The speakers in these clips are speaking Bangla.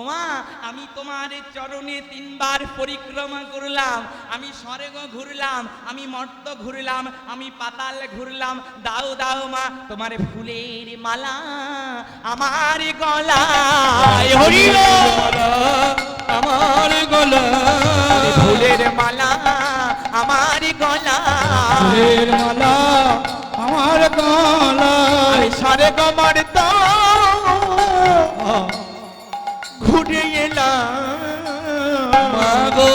ওমা আমি তোমার চরণে তিনবার পরিক্রমা করলাম আমি স্বর্গ ঘুরলাম আমি মর্ত ঘুরলাম আমি পাতাল ঘুরলাম দাও দাও মা তোমার ফুলের মালা আমার গলায় হরি। আমার গলা ফুলের মালা আমার ফুলের মালা আমার গলায়। আমি স্বর্গ মর্ত। ঘুরে এলাম মাগো।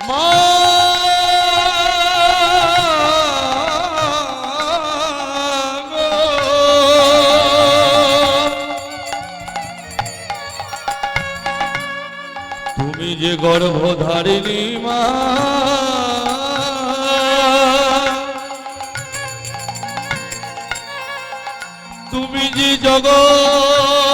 তুমি যে গর্ভধারিণী মা। তুমি যে জগৎ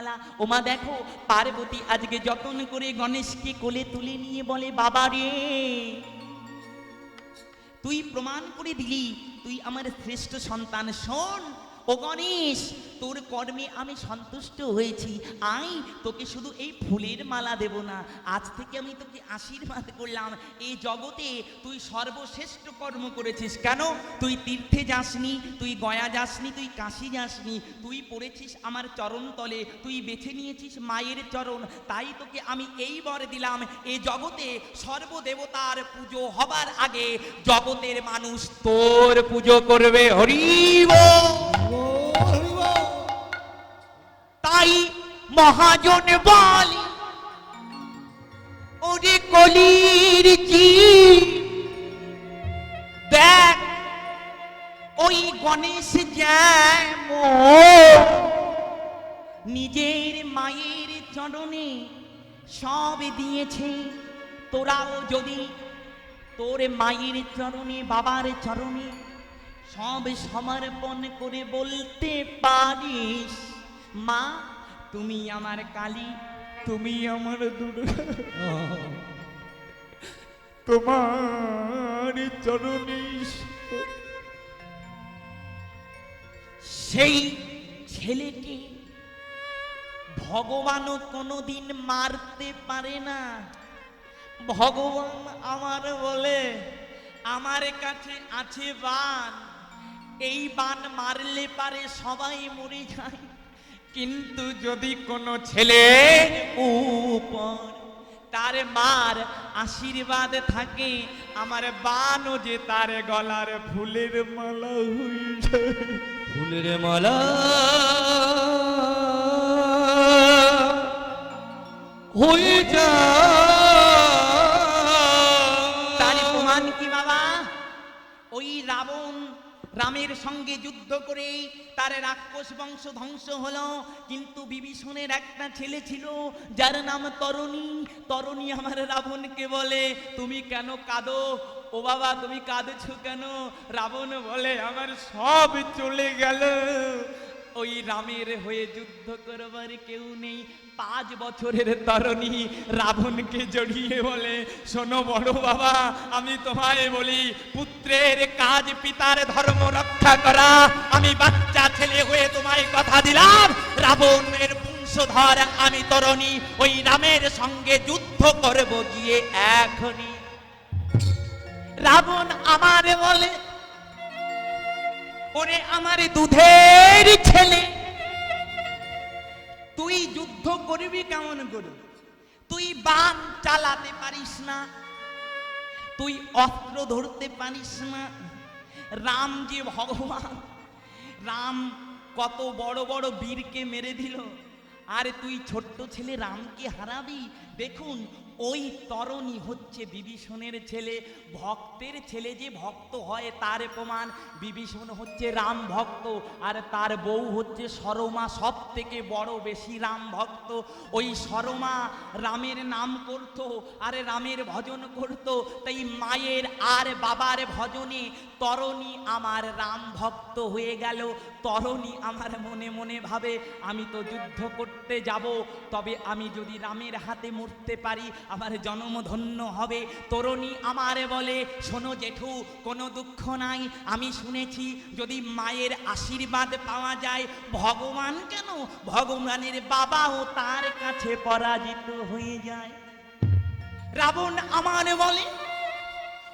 মালা। ওমা দেখো, পার্বতী আজকে যতন করে গণেশকে কোলে তুলে নিয়ে বলে, বাবা রে, তুই প্রমাণ করে দিলি, তুই আমার শ্রেষ্ঠ সন্তান শোন। ও গণেশ, তোর কর্মে আমি সন্তুষ্ট হয়েছি। আই তোকে শুধু এই ফুলের মালা দেব না। আজ থেকে আমি তোকে আশীর্বাদ করলাম। এই জগতে তুই সর্বশ্রেষ্ঠ কর্ম করেছিস। কেন? তুই তীর্থে যাসনি, তুই গয়া যাসনি, তুই কাশি যাসনি। তুই পড়েছিস আমার চরণ তলে, তুই বেছে নিয়েছিস মায়ের চরণ। তাই তোকে আমি এই বর দিলাম। এ জগতে সর্বদেবতার পুজো হবার আগে জগতের মানুষ তোর পুজো করবে। হরিব! তাই মহাজন বল, ওরে কলির জি, দেখ, ওই গণেশ যেমন নিজের মায়ের চরণে সব দিয়েছে, তোরাও যদি তোর মায়ের চরণে, বাবার চরণে সব সমর্পণ করে বলতে পারিস। মা তুমি আমার কালী। তুমি আমার দুর্গা। তোমার চরণে সেই ছেলেকে ভগবানও কোনোদিন মারতে পারে না। ভগবান আমার বলে আমার কাছে আছে বান। এই বান মারলে পারে সবাই মরে যায়। কিন্তু যদি কোনো ছেলে উপর তার মার আশীর্বাদ থাকে, আমার বানও যে তার গলার ফুলের মালা যায়। ফুলের মালা। হয়ে যা রামের সঙ্গে যুদ্ধ করে তার রাক্ষস বংশ ধ্বংস হল। কিন্তু বিভীষণের একটা ছেলে ছিল, যার নাম তরণী। তরণী আমার রাবণকে বলে, তুমি কেন কাঁদো? ও বাবা, তুমি কাঁদছো কেন? রাবণ বলে, আমার সব চলে গেল। ওই রামের হয়ে যুদ্ধ করবার কেউ নেই। পাঁচ বছরের তরণী রাবণকে জড়িয়ে বলে, শোনো বড় বাবা, আমি তোমায় বলি, পুত্রের কাজ পিতার ধর্ম রক্ষা করা। আমি বাচ্চা ছেলে হয়ে তোমায় কথা দিলাম। রাবণের বংশধর আমি তরণী, ওই রামের সঙ্গে যুদ্ধ করব গিয়ে এখনই। রাবণ আমার বলে ওরে আমার দুধের ছেলে। তুই যুদ্ধ করবি কেমন করে? তুই বান চালাতে পারিস না। তুই অস্ত্র ধরতে পারিস না। রাম যে ভগবান, রাম কত বড় বড় বীরকে মেরে দিল। আর তুই ছোট্ট ছেলে রামকে হারাবি? দেখুন, ওই তরণী হচ্ছে বিভীষণের ছেলে। ভক্তের ছেলে যে ভক্ত হয় তার প্রমাণ। বিভীষণ হচ্ছে রাম ভক্ত, আর তার বউ হচ্ছে সরমা সব থেকে বড় বেশি রাম ভক্ত। ওই সরমা রামের নাম করত, আর রামের ভজন করত। তাই মায়ের আর বাবার ভজনে তরণী আমার রাম ভক্ত হয়ে গেল। তরণী আমার মনে মনে ভাবে, আমি তো যুদ্ধ করতে যাব, তবে আমি যদি রামের হাতে মরতে পারি, আমার জন্ম ধন্য হবে। তরণী আমার বলে, শোনো জেঠু, কোনো দুঃখ নাই। আমি শুনেছি, যদি মায়ের আশীর্বাদ পাওয়া যায়, ভগবান কেন ভগবানের বাবাও তার কাছে পরাজিত হয়ে যায়? রাবণ আমার বলে,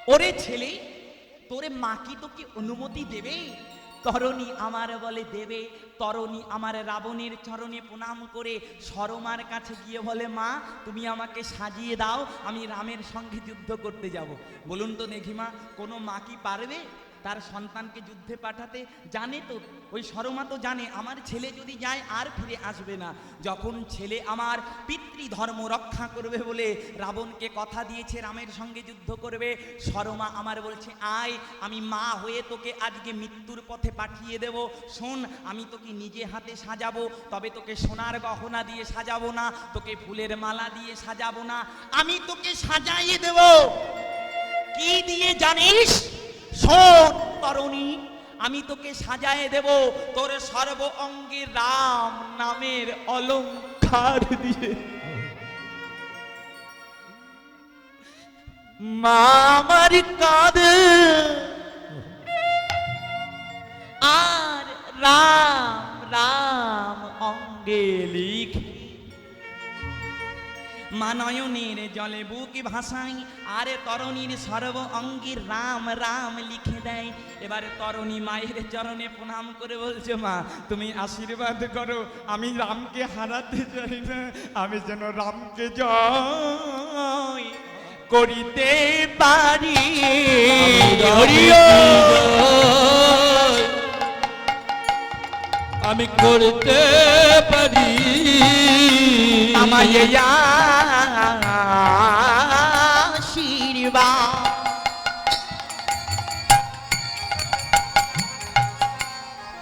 ওরে ছেলে, তোরে মা কি তোকে অনুমতি দেবে? তরণী আমার বলে দেবে। তরণী আমার রাবণের চরণে প্রণাম করে সরমার কাছে গিয়ে বলে, মা, তুমি আমাকে সাজিয়ে দাও, আমি রামের সঙ্গে যুদ্ধ করতে যাব। বলুন তো নেঘিমা, কোনো মা কি পারবে? তার সন্তানকে যুদ্ধে পাঠাতে জানে তো, ওই সরমা তো জানে, আমার ছেলে যদি যায় আর ফিরে আসবে না। যখন ছেলে আমার পিতৃধর্ম রক্ষা করবে বলে রাবণকে কথা দিয়েছে, রামের সঙ্গে যুদ্ধ করবে সরমা আমার বলছে, আয়, আমি মা হয়ে তোকে আজকে মৃত্যুর পথে পাঠিয়ে দেব। শোন, আমি তোকে নিজে হাতে সাজাবো, তবে তোকে সোনার গহনা দিয়ে সাজাবো না, তোকে ফুলের মালা দিয়ে সাজাবো না। আমি তোকে সাজাইয়ে দেব। কি দিয়ে জানিস? শোন আমি তোকে সাজায় দেব তোর সর্ব অঙ্গে রাম নামের অলঙ্কার দিয়ে। মা আমার কাঁদে মানয়নের জলে বুক ভাসাই আরে তরণীর সর্ব অঙ্গীর রাম রাম লিখে দেয়। এবারে তরণী মায়ের চরণে প্রণাম করে বলছে মা তুমি আশীর্বাদ করো আমি রামকে হারাতে চাই না আমি যেন রামকে জয় করিতে পারি। আমি করতে পারি। আমায়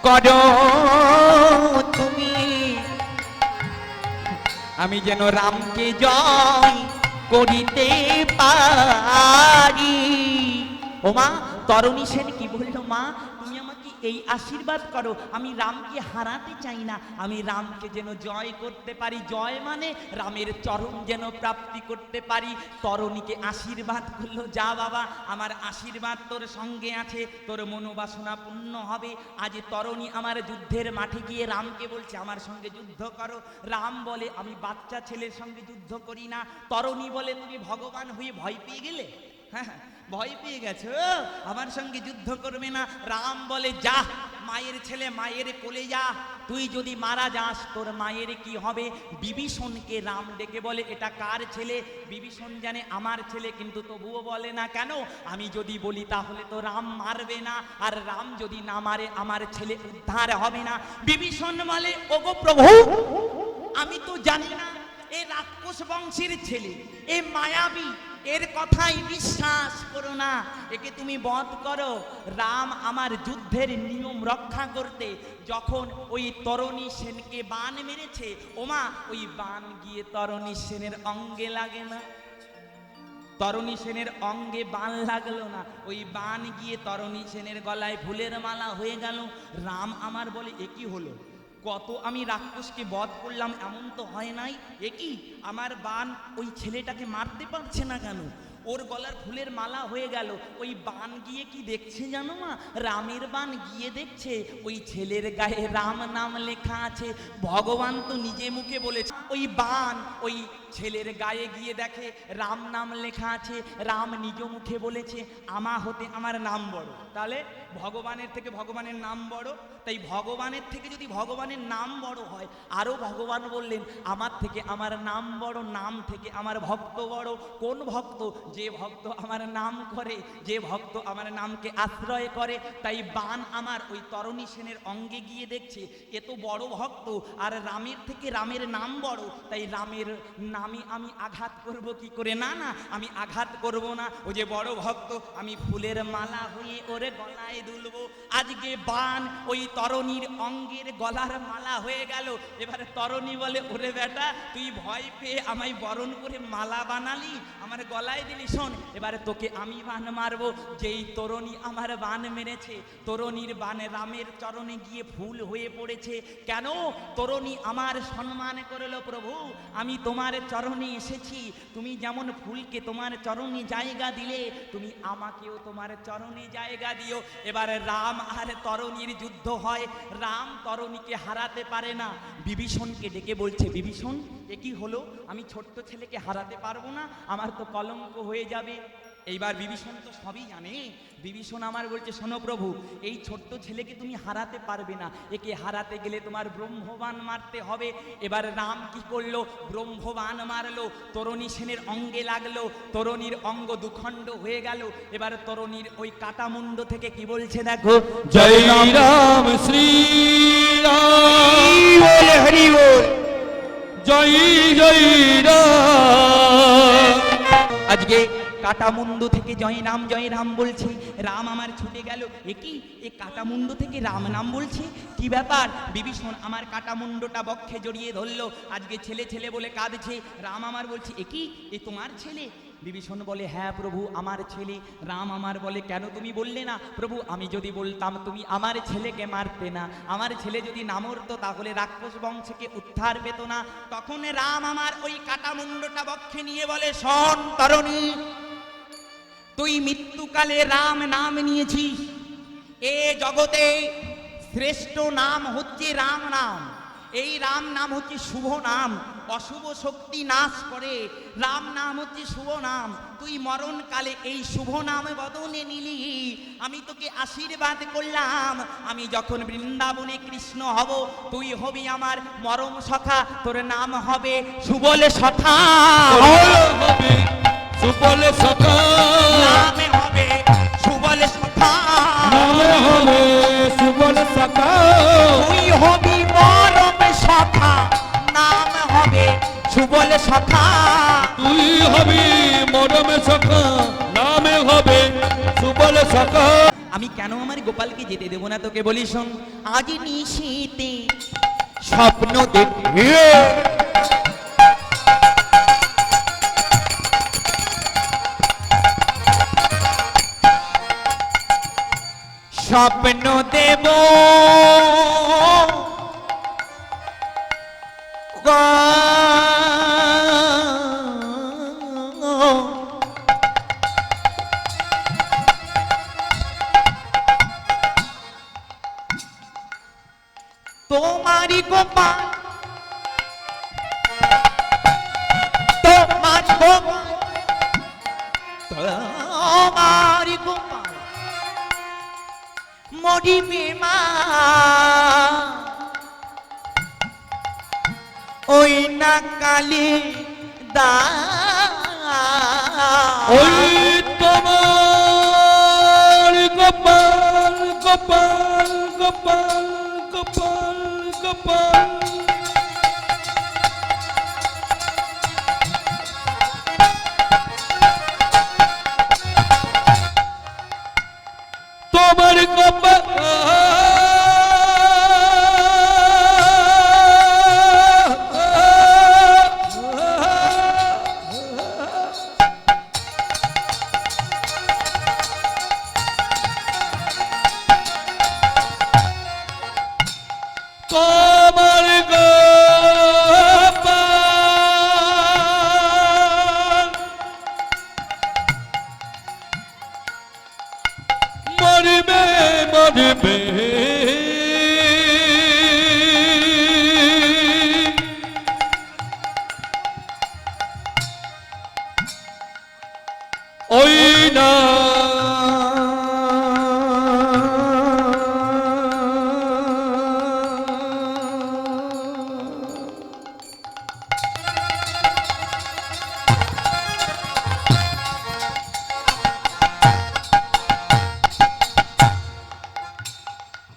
করো তুমি, আমি যেন রামকে জয় করিতে পারি। ও মা তরণী সেন কি বলল মা? এই আশীর্বাদ করো। আমি রামকে হারাতে চাই না। আমি রামকে যেন জয় করতে পারি। জয় মানে রামের চরণ যেন প্রাপ্তি করতে পারি। তরণীকে আশীর্বাদ করল। যা বাবা, আমার আশীর্বাদ তোর সঙ্গে আছে। তোর মনোবাসনা পূর্ণ হবে। আজ তরণী আমার যুদ্ধের মাঠে গিয়ে রামকে বলছে, আমার সঙ্গে যুদ্ধ করো। রাম বলে, আমি বাচ্চা ছেলের সঙ্গে যুদ্ধ করি না। তরণী বলে, তুমি ভগবান হয়ে ভয় পেয়ে গেলে? হ্যাঁ ভয় পেয়ে গেছো? আমার সঙ্গে যুদ্ধ করবে না। রাম বলে, যা, মায়ের ছেলে মায়ের কোলে যা। তুই যদি মারা যাস, তোর মায়ের কি হবে? বিভীষণকে রাম ডেকে বলে, এটা কার ছেলে? বিভীষণ জানে, আমার ছেলে, কিন্তু তবুও বলে না কেন? আমি যদি বলি, তাহলে তো রাম মারবে না। আর রাম যদি না মারে, আমার ছেলে উদ্ধার হবে না। বিভীষণ বলে, ওগো প্রভু, আমি তো জানি না এ রাক্ষস বংশের ছেলে, এ মায়াবী, এর কথাই বিশ্বাস করো না। একে তুমি বধ করো। রাম আমার যুদ্ধের নিয়ম রক্ষা করতে যখন ওই তরণী সেনকে বান মেরেছে, ওমা, ওই বান গিয়ে তরণী সেনের অঙ্গে লাগে না। তরণী সেনের অঙ্গে বান লাগল না। ওই বান গিয়ে তরণী সেনের গলায় ফুলের মালা হয়ে গেল। রাম আমার বলে একই হলো? কত আমি রাক্ষসকে বধ করলাম এমন তো হয় নাই। একই আমার বান ওই ছেলেটাকে মারতে পারছে না কেন? ওর গলার ফুলের মালা হয়ে গেল। ওই বান গিয়ে কি দেখছে জানো মা? রামের বান গিয়ে দেখছে। ওই ছেলের গায়ে রাম নাম লেখা আছে। ভগবান তো নিজে মুখে বলেছে, ওই বান, ওই ছেলের গায়ে গিয়ে দেখে, রাম নাম লেখা আছে, রাম নিজ মুখে বলেছে, আমা হতে আমার নাম বড়। তাহলে ভগবানের থেকে ভগবানের নাম বড়, তাই ভগবানের থেকে যদি ভগবানের নাম বড় হয় আরও ভগবান বললেন, আমার থেকে আমার নাম বড়, নাম থেকে আমার ভক্ত বড়। কোন ভক্ত? যে ভক্ত আমার নাম করে, যে ভক্ত আমার নামকে আশ্রয় করে, তাই বান আমার ওই তরণী সেনের অঙ্গে গিয়ে দেখছে, এ তো বড় ভক্ত, আর রামের থেকে রামের নাম বড়। তাই রামের নামে আমি আমি আঘাত করব কি করে? না না, আমি আঘাত করব না। ও যে বড় ভক্ত, আমি ফুলের মালা হয়ে ওরে গলায় দুলবো। আজকে বান ওই তরণীর অঙ্গের গলার মালা হয়ে গেল। এবারে তরণী বলে, ওরে বেটা, তুই ভয় পেয়ে আমায় বরণ করে মালা বানালি, আমার গলায় দিলি। শোন, এবারে তোকে আমি বান মারবো। যেই তরণী আমার বান মেরেছে, তরণীর বানে রামের চরণে গিয়ে ফুল হয়ে পড়েছে। কেন? তরণী আমার সম্মান করল প্রভু, আমি তোমার চরণে এসেছি। তুমি যেমন ফুলকে তোমার চরণে জায়গা দিলে, তুমি আমাকেও তোমার চরণে জায়গা দিও। এবার রাম আর তরণীর যুদ্ধ হয়। রাম তরণীকে হারাতে পারে না। বিভীষণকে ডেকে বলছে, বিভীষণ, এ কি হলো? আমি ছোট্ট ছেলেকে হারাতে পারব না। আমার তো কলঙ্ক হয়ে যাবে। এইবার বিভীষণ তো সবই জানে। বিভীষণ আমার বলছে শোনো প্রভু এই ছোট্ট ছেলেকে তুমি হারাতে পারবে না। একে হারাতে গেলে তোমার ব্রহ্মবান মারতে হবে। এবার রাম কি করল? ব্রহ্মবান মারলো তরণী সেনের অঙ্গে লাগল তরণীর অঙ্গ দুখণ্ড হয়ে গেল। এবার তরণীর ওই কাটা মুন্ড থেকে কি বলছে দেখো? জয় রাম। শ্রী হরি বল। জয় জয় রাম। আজকে কাটামুন্ডু থেকে জয় রাম জয় রাম বলছে। রাম আমার ছুটে গেল। এ কি? এ কাটামুন্ডু থেকে রাম নাম বলছে? কি ব্যাপার? বিভীষণ আমার কাটামুন্ডটা বক্ষে জড়িয়ে ধরলো। আজকে ছেলে ছেলে বলে কাঁদছে। রাম আমার বলছে, এ কি? এ তোমার ছেলে? বিভীষণ বলে হ্যাঁ প্রভু, আমার ছেলে। রাম আমার বলে, কেন তুমি বললে না? প্রভু, আমি যদি বলতাম, তুমি আমার ছেলেকে মারতে না। আমার ছেলে যদি না মরতো, তাহলে রাক্ষস বংশকে উদ্ধার পেত না। তখন রাম আমার ওই কাটামুন্ডটা বক্ষে নিয়ে বলে, শোন, তরণী তুই মৃত্যুকালে রাম নাম নিয়েছিস এ জগতে শ্রেষ্ঠ নাম হচ্ছে রাম নাম। এই রাম নাম হচ্ছে শুভ নাম। অশুভ শক্তি নাশ করে। রাম নাম হচ্ছে শুভ নাম। তুই মরণকালে এই শুভ নাম বদনে নিলি। আমি তোকে আশীর্বাদ করলাম। আমি যখন বৃন্দাবনে কৃষ্ণ হব, তুই হবি আমার মরম সখা। তোর নাম হবে সুবল হবে। সুবল সখা। নামে হবে সুবল নামে হবে সুবল তুই হবি মরম সখা। নাম হবে সুবল সখা। তুই হবি মরমে সখা। নামে হবে সুবল সখা। আমি কেন আমার গোপালকে যেতে দেবো না তোকে বলি শোন। আজ নিশীতে স্বপ্ন দেখে স্বপ্ন দেব গো তোমারি গোপাল তোমার গোপাল তোমারি গোপাল মরিবে মা ওই না কালী দা।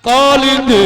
காலிந்தே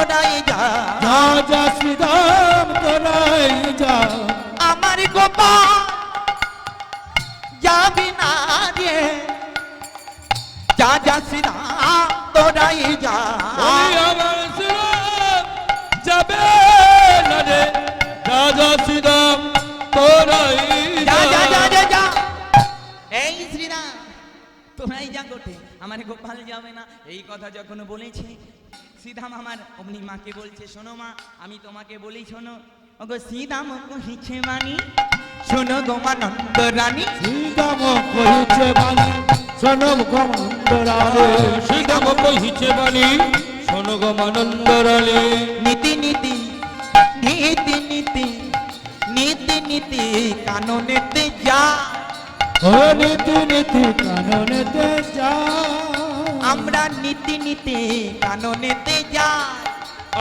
শ্রীরাম তোরা এই যা। রাজা শ্রীরাম তোরাই যা। আমার গোপাল যাবি না রে। যা যা শ্রীরাম তোরা যা। আমার শ্রীরাম যাবে না রে। রাজা শ্রীরাম তোরাই যা। যা যা যা যা যা। এই শ্রীরাম তোমরাই যা গোটে। আমার গোপাল যাবে না। এই কথা যখন বলেছে শ্রীরাম আমার অমনি মাকে বলছে শোনো মা আমি তোমাকে বলি শোনো। ওগো শ্রীরাম কহিছে মানি শোনো গো মা নন্দ রানী শ্রীরাম কহিছে বাণী শোনব গমন্দরালে শ্রীরাম কহিছে বাণী শোনো গমানন্দরালে নীতি নীতি নীতি নীতি নীতি নীতি কাননেতে যা। ও নীতি নীতি কাননেতে যা। আমরা নীতি নীতি কাননেতে যা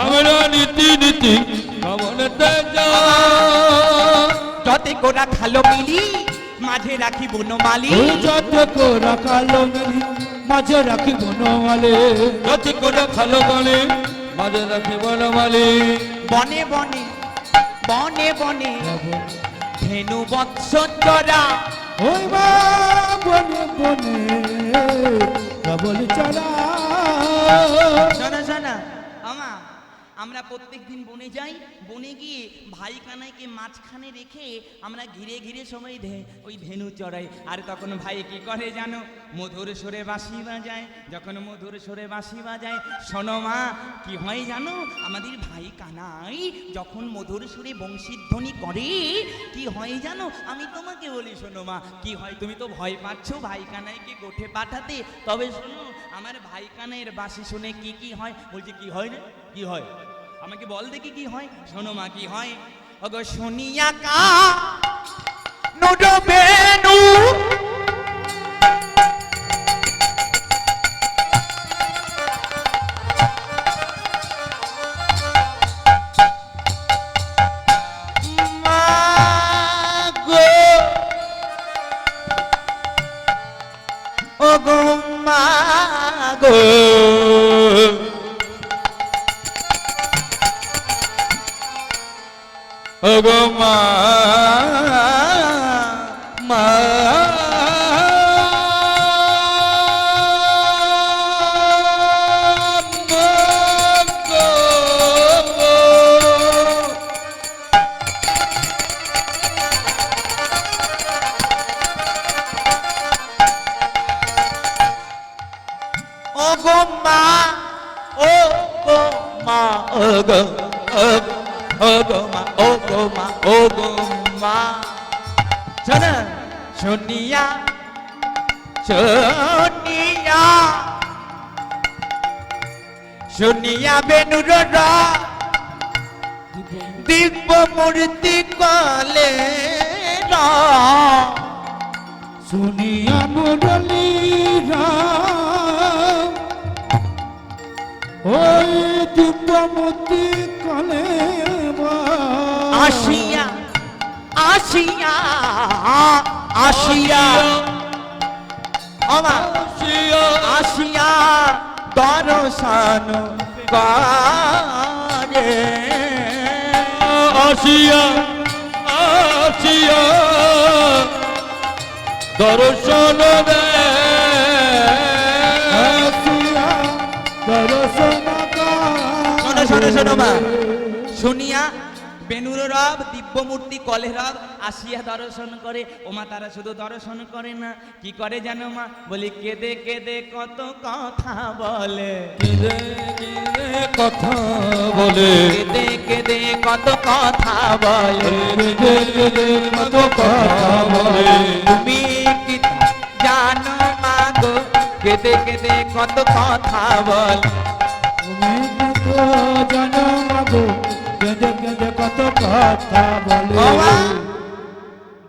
আমরা নীতি নীতি কামনেতে যা যতে গোরা খালো মিলি মাঝে রাখি বনমালি। যত কোরা কালো মিলি মাঝে রাখি বনমালে। যত কোরা খালো গালে মাঝে রাখি বনমালে। বনে বনে বনে বনে ধেনু বৎস চরা বনে বনে কেবল চলা শোনা শোনা আমা। আমরা প্রত্যেক দিন বনে যাই, বনে গিয়ে ভাই কানাইকে মাঝখানে রেখে আমরা ঘিরে ঘিরে সবাই ওই ধেনু চড়াই। আর তখন ভাই কি করে জানো? মধুর সরে বাঁশি বাজায়, যখন মধুর সরে বাঁশি বাজায়, শোনো মা, কি হয় জানো? আমাদের ভাই কানাই যখন মধুর সুরে বংশীধ্বনি করে, কি হয় জানো? আমি তোমাকে বলি, শোনো মা, কি হয়? তুমি তো ভয় পাচ্ছ ভাই কানাইকে গোঠে পাঠাতে? তবে শোনো, আমার ভাই কানাইয়ের বাঁশি শুনে কি কি হয়? বলছি, কি হয় না? কি হয়? আমাকে বল দেখি কি হয়। শোনো মা কি হয়? অগো শুনিয়া কা নুডো মা গো মা ও গো মা ও গো ও গো, মা ও গো মা ও গো মা। শোন শুনিয়া শুনিয়া শুনিয়া বেনুর ওই দিব্যমতি কলে আসিয়া আসিয়া আসিয়া আমার আসিয়া দর্শন করে আসিয়া আসিয়া দর্শন দে। শোনো শোনো মা। শুনিয়া বেনুর রব দিব্যমূর্তি কলে রব আসিয়া দর্শন করে। ওমা তারা শুধু দর্শন করে না কি করে জানো মা? বলি কেঁদে কেঁদে কত কথা বলে। কথা বলে। কেঁদে কেঁদে কত কথা বলে। কত কথা বলে। তুমি কি জানো মা গো? কেঁদে কেঁদে কত কথা বল। কথা বলে।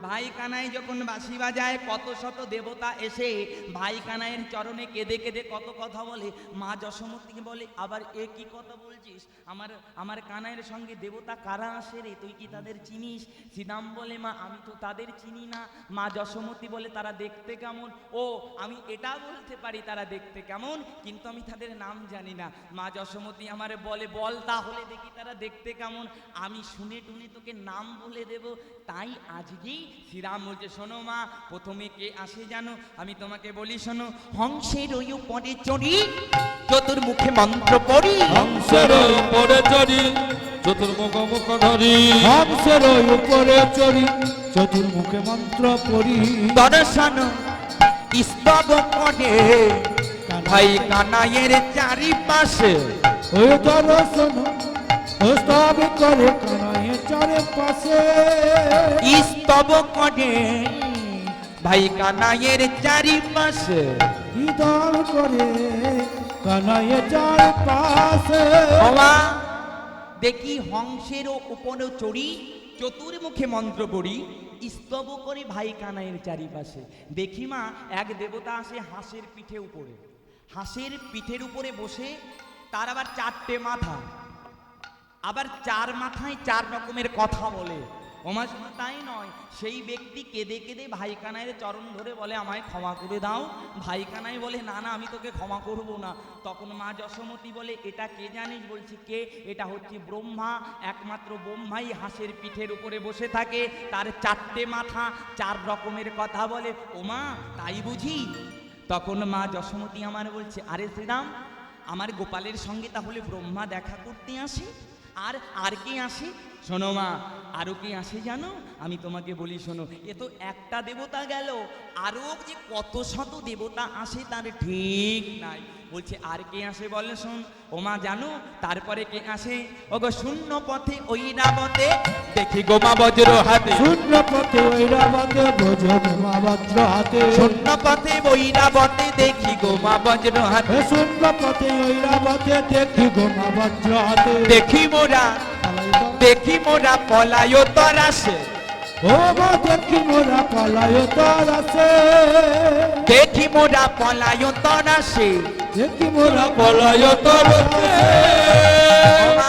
ভাই কানাই যখন বাঁশি বাজায়, কত শত দেবতা এসে ভাই কানাইয়ের চরণে কেঁদে কেঁদে কত কথা বলে। মা যশোমতীকে বলে, আবার এ কি কথা বলছিস? আমার আমার কানাইয়ের সঙ্গে দেবতা কারা আসে রে? তুই কি তাদের চিনিস? শ্রীরাম বলে, মা, আমি তো তাদের চিনি না। মা যশোমতী বলে, তারা দেখতে কেমন? ও, আমি এটা বলতে পারি, তারা দেখতে কেমন, কিন্তু আমি তাদের নাম জানি না। মা যশোমতী আমার বলে, বল তাহলে দেখি তারা দেখতে কেমন। আমি শুনে টুনে তোকে নাম বলে দেব। তাই আজকেই শ্রীরাম বলছে শোনো মা প্রথমে কে আসে জানো? আমি তোমাকে বলি শোনো হংসের ওই পরে চড়ি চতুর্মুখে মন্ত্র পড়ি। হংসের উপরে চড়ি চতুর্মুখ মুখ ধরি। হংসের উপরে চড়ি চতুর্মুখে মন্ত্র পড়ি। দর্শন স্তব করে ভাই কানাইয়ের চারিপাশে। ওই দর্শন স্তব করে স্তব করে ভাই কানাইয়ের চারিপাশে। করে কানায় চার পাশে বাবা দেখি হংসের উপরে চড়ি চতুর্মুখে মন্ত্র পড়ি স্তব করে ভাই কানাইয়ের চারিপাশে। দেখি মা এক দেবতা আসে হাঁসের পিঠে উপরে। হাঁসের পিঠের উপরে বসে তার আবার চারটে মাথা। আবার চার মাথায় চার রকমের কথা বলে। ওমা শোনা তাই নয়। সেই ব্যক্তি কেঁদে কেঁদে ভাই কানাইয়ের চরণ ধরে বলে, আমায় ক্ষমা করে দাও। ভাই কানাই বলে, না না, আমি তোকে ক্ষমা করব না। তখন মা যশোমতী বলে, এটা কে জানিস? বলছি, কে? এটা হচ্ছে ব্রহ্মা। একমাত্র ব্রহ্মাই হাঁসের পিঠের উপরে বসে থাকে, তার চারটে মাথা, চার রকমের কথা বলে। ওমা, তাই বুঝি? তখন মা যশোমতী আমার বলছে, আরে শ্রীরাম, আমার গোপালের সঙ্গে তাহলে ব্রহ্মা দেখা করতে আসে? আর আর কে আসে? শোনো মা আরও কে আসে জানো? আমি তোমাকে বলি শোনো এ তো একটা দেবতা গেল আরও যে কত শত দেবতা আসে তার ঠিক নাই। বলছে আর কে আসে বলে শোন। ও মা জানো তারপরে কে আসে? ওগো শূন্য পথে ওই রাবতে দেখি গোমা বজ্র হাতে। শূন্য পথে ঐরাবতে বোঝো মা বজ্র হাতে। শূন্য পথে ওই রাবতে দেখি গোমা বজ্র হাতে পথে ঐরাবতে দেখি গো মা বজ্র হাতে দেখি মোরা দেখি মোরা পলায় তরাসে ও মা দেখি মোরা পালায় তার আছে দেখি মোরা পলায় তরাসে দেখি মোরা পলায় তরতে মা